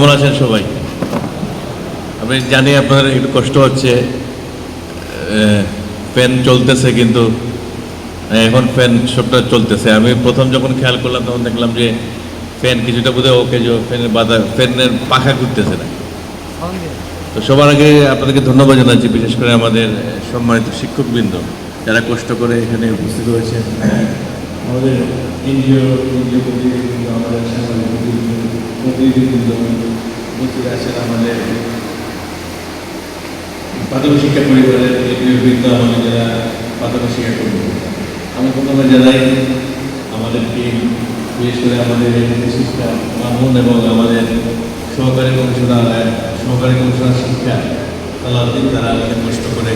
কেমন আছেন সবাই? আমি জানি আপনার একটু কষ্ট হচ্ছে ফ্যান চলতেছে কিন্তু এখন ফ্যান সবটা চলতেছে। আমি প্রথম যখন খেয়াল করলাম, তখন দেখলাম যে ফ্যান কিছুটা বোধহয় ওকে যে ফ্যানের বাধা, ফ্যানের পাখা ঘুরতেছে না। তো সবার আগে আপনাদেরকে ধন্যবাদ জানাচ্ছি, বিশেষ করে আমাদের সম্মানিত শিক্ষকবৃন্দ, যারা কষ্ট করে এখানে উপস্থিত হয়েছেন। আমাদের প্রতিনিধিবৃন্দ আমাদের শিক্ষা পরিবারের বৃন্দ আমাদের যারা প্রাথমিক শিক্ষা কর্মী আমি প্রথমে জানাই আমাদের টিম বিশেষ করে আমাদের শিক্ষা মামুন এবং আমাদের সহকারী কমিশনার সহকারী কমিশনার শিক্ষা সালাউদ্দিন তারা অনেক কষ্ট করে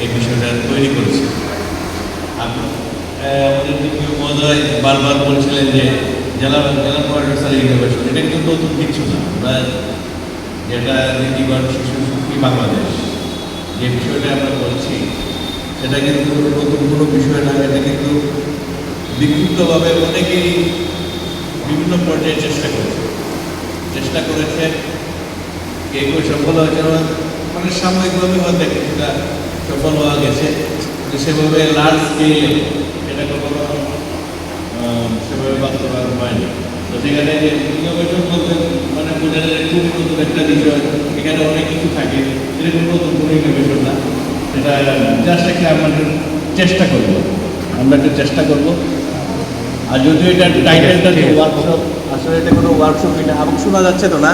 এই বিষয়টা তৈরি করেছে আমাদের মহোদয়, বারবার বলছিলেন যে জেলা জেলা পরিষদ ইনোভেশন এটা কিন্তু নতুন কিছু না। আমরা যেটা নীতিবান শিশু সুখী বাংলাদেশ, যে বিষয়টা আমরা বলছি, সেটা কিন্তু নতুন কোনো বিষয় না, এটা কিন্তু বিক্ষিপ্তভাবে অনেকেই বিভিন্ন পর্যায়ে চেষ্টা করেছে। চেষ্টা করেছে কে কেউ সফল হয়েছে মানে সাময়িকভাবে হয়তো কিছুটা সফল হওয়া গেছে সেভাবে লার্জ স্কেলে এটা কখনো সেভাবে বাস্তবায়ন হয়নি তো সেখানে যে ইনোভেশন বলতে মানে বোঝা যায় খুব নতুন একটা বিষয়। এখানে অনেক কিছু থাকে এরকম নতুন কোনো ইনোভেশন না। সেটা জাস্ট একটা আমাদের চেষ্টা করব। আমরা একটু চেষ্টা করব। আর যদিও এটা টাইটেলটা ওয়ার্কশপ আসলে এটা কোনো ওয়ার্কশপই না আমাকে শোনা যাচ্ছে তো না?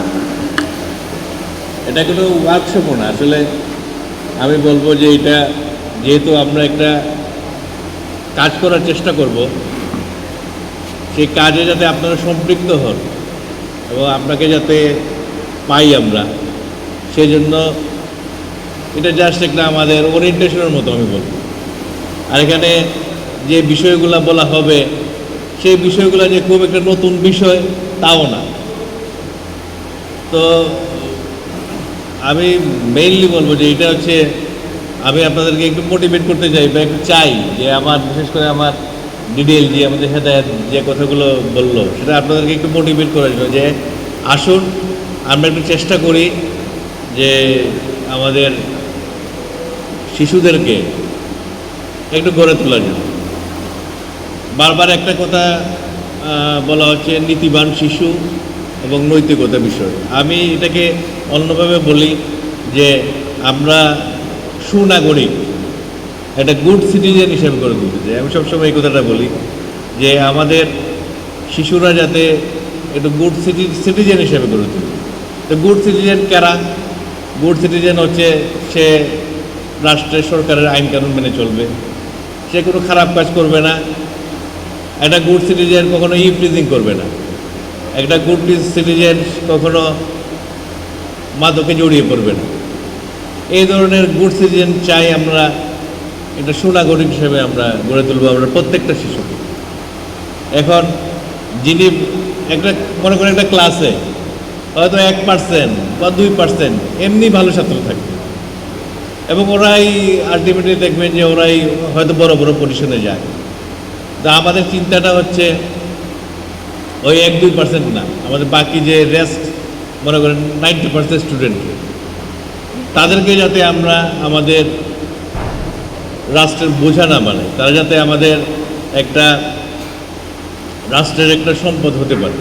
এটা কোনো ওয়ার্কশপও না। আসলে আমি বলব যে এটা যেহেতু আমরা একটা কাজ করার চেষ্টা করব সেই কাজে যাতে আপনারা সম্পৃক্ত হন এবং আপনাকে যাতে পাই আমরা। সেই জন্য এটা জাস্ট একটা আমাদের ওরিয়েন্টেশনের মতো আমি বলব। আর এখানে যে বিষয়গুলো বলা হবে, সেই বিষয়গুলো যে খুব একটা নতুন বিষয় তাও না। তো আমি মেইনলি বলব যে এটা হচ্ছে, আমি আপনাদেরকে একটু মোটিভেট করতে চাই বা একটু চাই যে আমার, বিশেষ করে আমার ডিটেল যে আমাদের সাথে যে কথাগুলো বলল, সেটা আপনাদেরকে একটু মোটিভেট করার জন্য যে আসুন, আমরা একটু চেষ্টা করি যে আমাদের শিশুদেরকে একটু গড়ে তোলার জন্য। বারবার একটা কথা বলা হচ্ছে নীতিবান শিশু এবং নৈতিকতা বিষয়। আমি এটাকে অন্যভাবে বলি যে আমরা সুনাগরিক একটা গুড সিটিজেন হিসেবে করে তুলতে চাই আমি সবসময় এই কথাটা বলি, যে আমাদের শিশুরা যাতে একটু গুড সিটি সিটিজেন হিসেবে করে তুলে তো গুড সিটিজেন কারা? গুড সিটিজেন হচ্ছে সে রাষ্ট্রের সরকারের আইন কানুন মেনে চলবে। সে কোনো খারাপ কাজ করবে না। একটা গুড সিটিজেন কখনো ই প্লিজিং করবে না। একটা গুড সিটিজেন কখনো মাদকে জড়িয়ে পড়বে না। এই ধরনের গুড সিটিজেন চাই আমরা একটা সুনাগরিক হিসেবে আমরা গড়ে তুলবো আমরা প্রত্যেকটা শিশুকে এখন যিনি একটা, মনে করেন একটা ক্লাসে হয়তো এক পার্সেন্ট বা দুই পার্সেন্ট এমনি ভালো ছাত্র থাকবে। এবং ওরাই আলটিমেটলি দেখবেন যে ওরাই হয়তো বড় বড় পজিশনে যায়। তা আমাদের চিন্তাটা হচ্ছে ওই এক দুই পার্সেন্ট না, আমাদের বাকি যে রেস্ট মনে করেন নাইনটি পার্সেন্ট স্টুডেন্টকে তাদেরকে যাতে আমরা আমাদের রাষ্ট্রের বোঝা না মানে তারা যাতে আমাদের একটা রাষ্ট্রের একটা সম্পদ হতে পারে।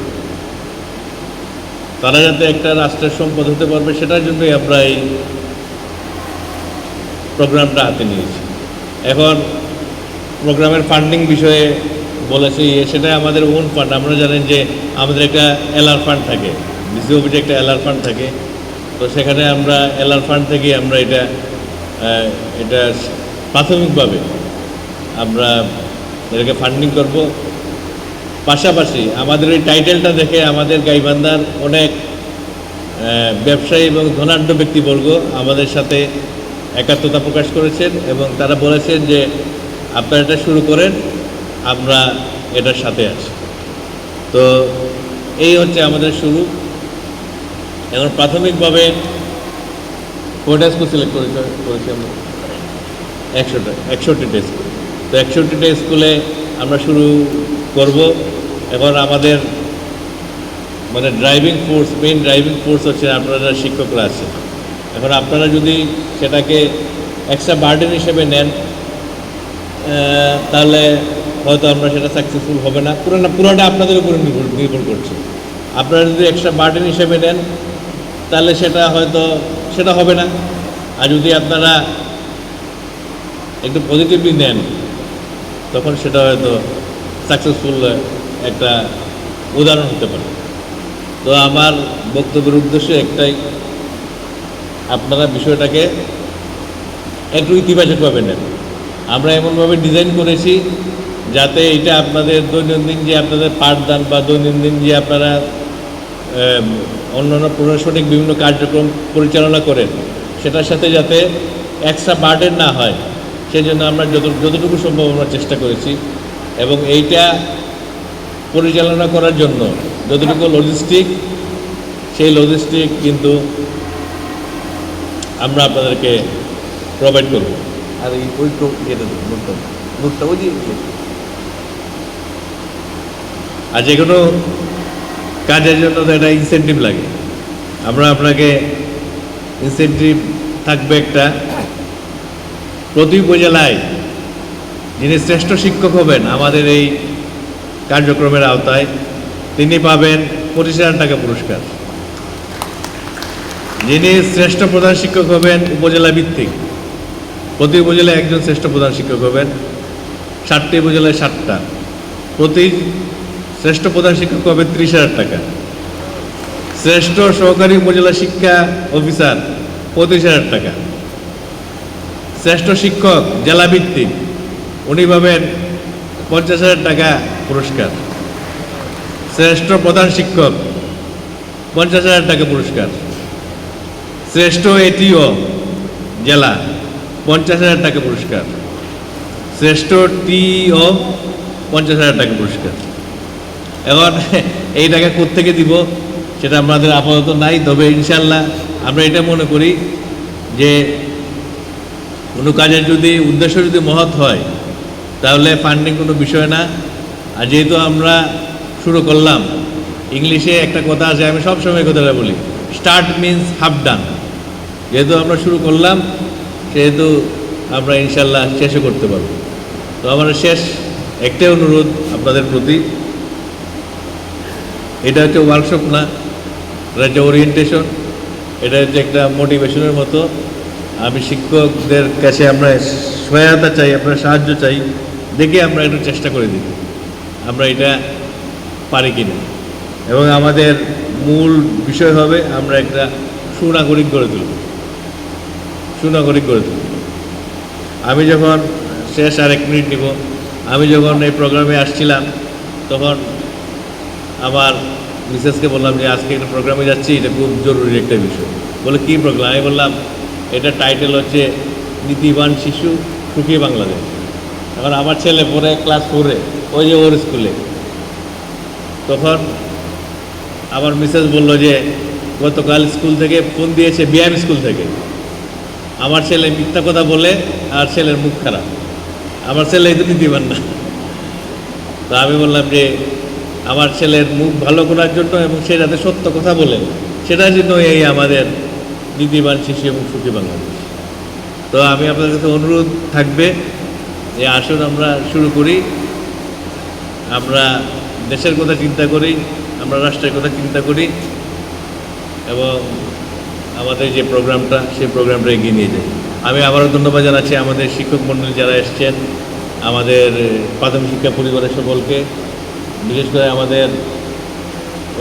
তারা যাতে একটা রাষ্ট্রের সম্পদ হতে পারবে, সেটার জন্যই আমরা এই প্রোগ্রামটা হাতে নিয়েছি। এখন প্রোগ্রামের ফান্ডিং বিষয়ে বলেছি সেটা আমাদের ওন ফান্ড আমরা জানেন যে আমাদের একটা এলআর ফান্ড থাকে ডিসি একটা এলআর ফান্ড থাকে। তো সেখানে আমরা এলআর ফান্ড থেকে আমরা এটা এটা প্রাথমিকভাবে আমরা এটাকে ফান্ডিং করব। পাশাপাশি আমাদের এই টাইটেলটা দেখে আমাদের গাইবান্ধার অনেক ব্যবসায়ী এবং ধনাঢ্য ব্যক্তিবর্গ আমাদের সাথে একাত্মতা প্রকাশ করেছেন এবং তারা বলেছেন যে, আপনারা এটা শুরু করেন, আমরা এটার সাথে আছি। তো এই হচ্ছে আমাদের শুরু। এখন প্রাথমিকভাবে কয়টা স্কুল সিলেক্ট করেছে করেছি আমরা। একশোটা একষট্টিটা স্কুল। তো একষট্টিটা স্কুলে আমরা শুরু করব। এখন আমাদের মানে driving force main driving force হচ্ছে আপনারা শিক্ষকরা আছে এখন আপনারা যদি সেটাকে এক্সট্রা বার্ডেন হিসেবে নেন তাহলে হয়তো আমরা সেটা সাকসেসফুল হবে না। পুরোটা পুরোটা আপনাদের উপরে নির্ভর নির্ভর করছে। আপনারা যদি এক্সট্রা বার্ডেন হিসেবে নেন, তাহলে সেটা হয়তো, সেটা হবে না। আর যদি আপনারা একটু পজিটিভলি নেন, তখন সেটা হয়তো সাকসেসফুল একটা উদাহরণ হতে পারে। তো আমার বক্তব্যের উদ্দেশ্য একটাই, আপনারা বিষয়টাকে একটু ইতিবাচকভাবে নেন। আমরা এমনভাবে ডিজাইন করেছি যাতে এটা আপনাদের দৈনন্দিন যে আপনাদের পাঠদান বা দৈনন্দিন যে আপনারা অন্যান্য প্রশাসনিক বিভিন্ন কার্যক্রম পরিচালনা করেন, সেটার সাথে যাতে এক্সট্রা বার্ডেন না হয়। সেই জন্য আমরা যত যতটুকু সম্ভব আমরা চেষ্টা করেছি। এবং এইটা পরিচালনা করার জন্য যতটুকু লজিস্টিক সেই লজিস্টিক কিন্তু আমরা আপনাদেরকে প্রোভাইড করব। আর এই ওই তো যেটা নোটটা নোটটা ওই আর যে কোনো কাজের জন্য তো একটা ইনসেন্টিভ লাগে। আমরা আপনাকে ইনসেন্টিভ থাকবে একটা প্রতি উপজেলায় যিনি শ্রেষ্ঠ শিক্ষক হবেন আমাদের এই কার্যক্রমের আওতায়, তিনি পাবেন পঁচিশ হাজার টাকা পুরস্কার। যিনি শ্রেষ্ঠ প্রধান শিক্ষক হবেন উপজেলা ভিত্তিক, প্রতি উপজেলায় একজন শ্রেষ্ঠ প্রধান শিক্ষক হবেন, ষাটটি উপজেলায় ষাটটা, প্রতি শ্রেষ্ঠ প্রধান শিক্ষক হবে ত্রিশ হাজার টাকা। শ্রেষ্ঠ সহকারী উপজেলা শিক্ষা অফিসার পঁচিশ হাজার টাকা। শ্রেষ্ঠ শিক্ষক জেলা ভিত্তিক উনি পাবেন পঞ্চাশ হাজার টাকা পুরস্কার। শ্রেষ্ঠ প্রধান শিক্ষক, পঞ্চাশ হাজার টাকা পুরস্কার। শ্রেষ্ঠ এটিও, জেলা, পঞ্চাশ হাজার টাকা পুরস্কার। শ্রেষ্ঠ টিও, পঞ্চাশ হাজার টাকা পুরস্কার। এখন, এই টাকা কোত্থেকে দিব, সেটা আমাদের আপাতত নাই, তবে ইনশাল্লাহ আমরা এটা মনে করি যে কোনো কাজের যদি, উদ্দেশ্য যদি মহৎ হয়, তাহলে ফান্ডিং কোনো বিষয় না। আর যেহেতু আমরা শুরু করলাম ইংলিশে একটা কথা আছে, আমি সবসময় কথাটা বলি। স্টার্ট মিন্স হাফ ডান যেহেতু আমরা শুরু করলাম, সেহেতু আমরা ইনশাল্লাহ শেষও করতে পারব। তো আমার শেষ একটাই অনুরোধ আপনাদের প্রতি। এটা হচ্ছে ওয়ার্কশপ না, এটা হচ্ছে ওরিয়েন্টেশন এটা হচ্ছে একটা মোটিভেশনের মতো। আমি শিক্ষকদের কাছে আমরা সহায়তা চাই, আপনার সাহায্য চাই, দেখে আমরা একটু চেষ্টা করে দিই আমরা এটা পারি কিনা। এবং আমাদের মূল বিষয় হবে আমরা একটা সুনাগরিক গড়ে তুলব। সুনাগরিক গড়ে তুলব। আমি যখন শেষ আর এক মিনিট নিব, আমি যখন এই প্রোগ্রামে আসছিলাম, তখন আমার মিসেসকে বললাম যে, আজকে একটা প্রোগ্রামে যাচ্ছি, এটা খুব জরুরি একটা বিষয়। বলে, কী প্রোগ্রাম? আমি বললাম এটা টাইটেল হচ্ছে নীতিবান শিশু, সুখী বাংলাদেশ। এখন আমার ছেলে পড়ে ক্লাস ফোরে ওই যে ওর স্কুলে তখন আমার মিসেস বলল যে, গতকাল স্কুল থেকে ফোন দিয়েছে বিআম স্কুল থেকে। আমার ছেলে মিথ্যা কথা বলে, আর ছেলের মুখ খারাপ। আমার ছেলে এই তো নীতিবান না। তো আমি বললাম যে, আমার ছেলের মুখ ভালো করার জন্য এবং সে যাতে সত্য কথা বলে, সেটার জন্য এই আমাদের নীতিবান শিশু এবং সুখী বাংলাদেশ। তো আমি আপনাদের কাছে অনুরোধ থাকবে যে আসুন আমরা শুরু করি। আমরা দেশের কথা চিন্তা করি, আমরা রাষ্ট্রের কথা চিন্তা করি এবং আমাদের যে প্রোগ্রামটা, সেই প্রোগ্রামটা এগিয়ে নিয়ে যাই। আমি আবারও ধন্যবাদ জানাচ্ছি আমাদের শিক্ষক মণ্ডলী যারা এসছেন, আমাদের প্রাথমিক শিক্ষা পরিবারের সকলকে, বিশেষ করে আমাদের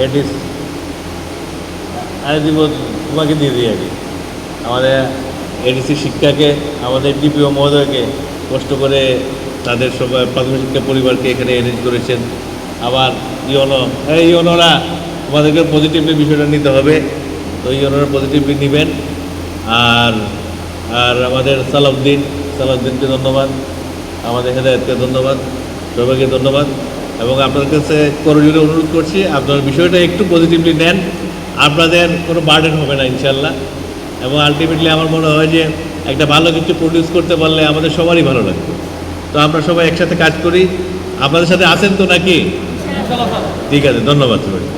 এডিস আরে দিব, তোমাকে দিয়ে দিই আগে। আমাদের এডিসি শিক্ষাকে, আমাদের ডিপিও মহোদয়কে কষ্ট করে তাদের সবাই প্রাথমিক শিক্ষা পরিবারকে এখানে এরেঞ্জ করেছেন। আবার ইয়নো এই ইয়নোরা তোমাদেরকে পজিটিভলি বিষয়টা নিতে হবে। তো ইয়নোরা পজিটিভলি নেবেন। আর আর আমাদের সালাউদ্দিন, সালাউদ্দিনকে ধন্যবাদ। আমাদের হেদায়তকে ধন্যবাদ। সবাইকে ধন্যবাদ। এবং আপনার কাছে করজোরে অনুরোধ করছি, আপনার বিষয়টা একটু পজিটিভলি নেন। আপনাদের কোনো বার্ডেন হবে না ইনশাল্লাহ এবং আলটিমেটলি আমার মনে হয় যে একটা ভালো কিছু প্রডিউস করতে পারলে আমাদের সবারই ভালো লাগবে। তো আমরা সবাই একসাথে কাজ করি। আপনাদের সাথে আছেন তো নাকি? ঠিক আছে ধন্যবাদ সবাই